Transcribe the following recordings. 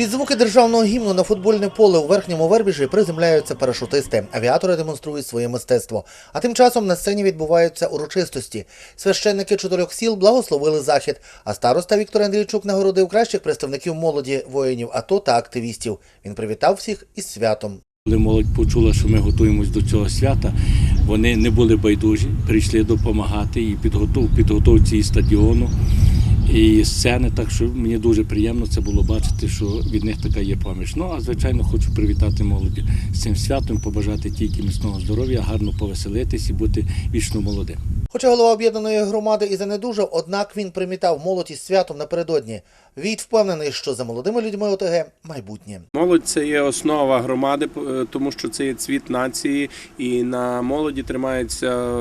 Під звуки державного гімну на футбольне поле у верхньому вербіжі приземляються парашутисти. Авіатори демонструють своє мистецтво. А тим часом на сцені відбуваються урочистості. Священники чотирьох сіл благословили захід. А староста Віктор Андрійчук нагородив кращих представників молоді, воїнів АТО та активістів. Він привітав всіх із святом. Коли молодь почула, що ми готуємось до цього свята, вони не були байдужі, прийшли допомагати і підготов, підготовці і стадіону, і сцени. Так що мені дуже приємно це було бачити, що від них така є поміч. Ну а звичайно, хочу привітати молоді з цим святом, побажати тільки міцного здоров'я, гарно повеселитись і бути вічно молодим. Хоча голова об'єднаної громади і занедужав, однак він примітав молодь із святом напередодні. Війт впевнений, що за молодими людьми ОТГ майбутнє. Молодь це є основа громади, е, тому що це є цвіт нації, і на молоді тримаються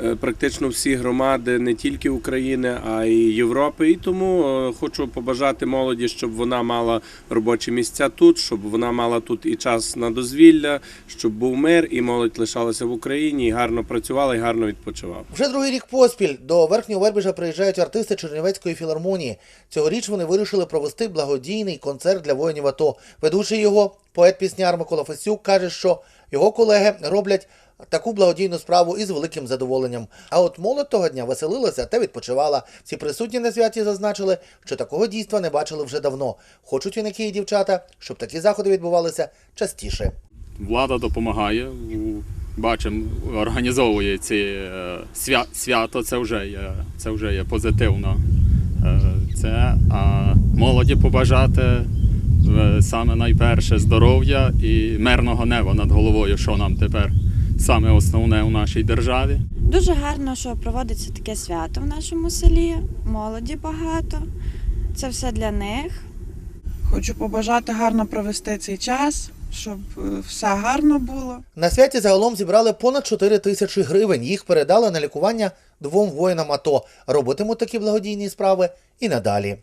е, практично всі громади не тільки України, а й Європи. І тому е, хочу побажати молоді, щоб вона мала робочі місця тут, щоб вона мала тут і час на дозвілля, щоб був мир, і молодь лишалася в Україні, і гарно працювала, і гарно відпочивала. Другий рік поспіль до верхнього вербіжа приїжджають артисти Чернівецької філармонії. Цьогоріч вони вирішили провести благодійний концерт для воїнів АТО. Ведучий його, поет-пісняр Микола Фесюк, каже, що його колеги роблять таку благодійну справу із великим задоволенням. А от молодь того дня веселилася та відпочивала. Всі присутні на святі зазначили, що такого дійства не бачили вже давно. Хочуть юнаки і дівчата, щоб такі заходи відбувалися частіше. влада допомагає. Бачимо, організовує ці е, свя, свято. Це вже є, це вже є позитивно. Е, Це а молоді побажати е, саме найперше здоров'я і мирного неба над головою, що нам тепер саме основне у нашій державі. Дуже гарно, що проводиться таке свято в нашому селі. Молоді багато. Це все для них. Хочу побажати гарно провести цей час, щоб е, все гарно було. На святі загалом зібрали понад 4 тисячі гривень. Їх передали на лікування двом воїнам АТО. Робитимуть такі благодійні справи і надалі.